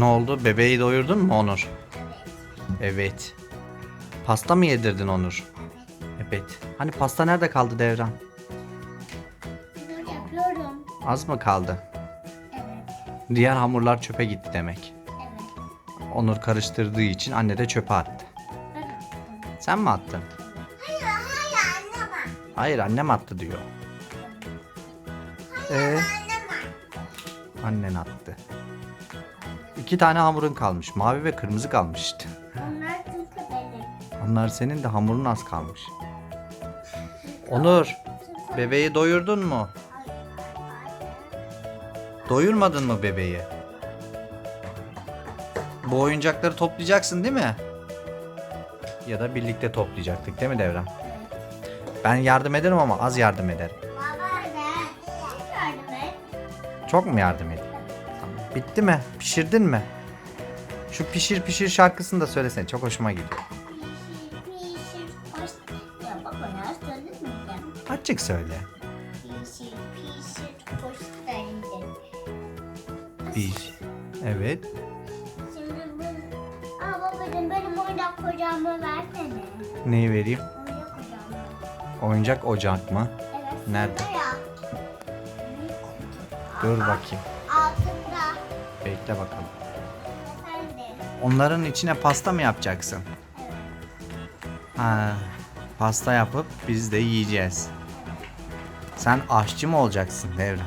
Ne oldu? Bebeği doyurdun mu Onur? Evet. Pasta mı yedirdin Onur? Evet. Hani pasta nerede kaldı Devran? Dur yapıyorum. Az mı kaldı? Evet. Diğer hamurlar çöpe gitti demek. Evet. Onur karıştırdığı için anne de çöpe attı. Ben. Sen mi attın? Hayır hayır anne bak. Hayır annem attı diyor. Ee, Anne bak. annen attı. İki tane hamurun kalmış. Mavi ve kırmızı kalmıştı. Onlar çünkü benim. Onlar senin de hamurun az kalmış. Onur, bebeği doyurdun mu? Doyurmadın mı bebeği? Bu oyuncakları toplayacaksın değil mi? Ya da birlikte toplayacaktık değil mi Devran? Ben yardım ederim ama az yardım ederim. Baba ne? Yardım et. Çok mu yardım edeyim? Bitti mi? Pişirdin mi? Şu pişir pişir şarkısını da söylesene. Çok hoşuma gidiyor. Açık söyle. Pişir pişir hoş geldin. Piş. Evet. Şimdi bu... Aa babacığım benim oyuncak kocamı versene. Neyi vereyim? Oyuncak kocamı. Oyuncak ocak mı? Evet. Nerede? ya. Dur bakayım. Altında. Bekle bakalım. Efendim. Onların içine pasta mı yapacaksın? Evet. Ha, pasta yapıp biz de yiyeceğiz. Sen aşçı mı olacaksın Devran?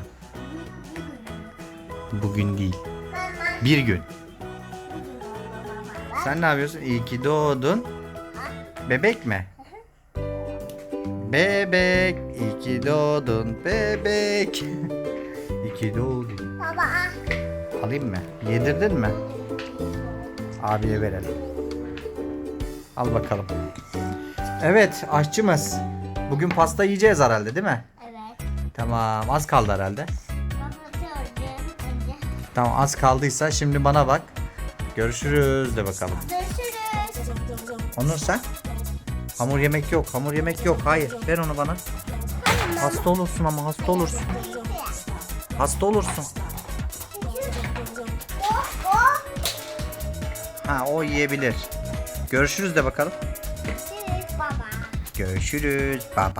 Bugün değil. Bir gün. Sen ne yapıyorsun? İyi ki doğdun. Bebek mi? Bebek, iyi ki doğdun bebek. İyi ki doğdun. Baba. Alayım mı? Yedirdin mi? Abiye verelim. Al bakalım. Evet aşçımız. Bugün pasta yiyeceğiz herhalde değil mi? Evet. Tamam az kaldı herhalde. Tamam az kaldıysa şimdi bana bak. Görüşürüz de bakalım. Görüşürüz. Onur sen? Hamur yemek yok. Hamur yemek yok. Hayır. Ver onu bana. Hasta olursun ama hasta olursun. Hasta olursun. Ha o yiyebilir. Görüşürüz de bakalım. Görüşürüz baba. Görüşürüz baba.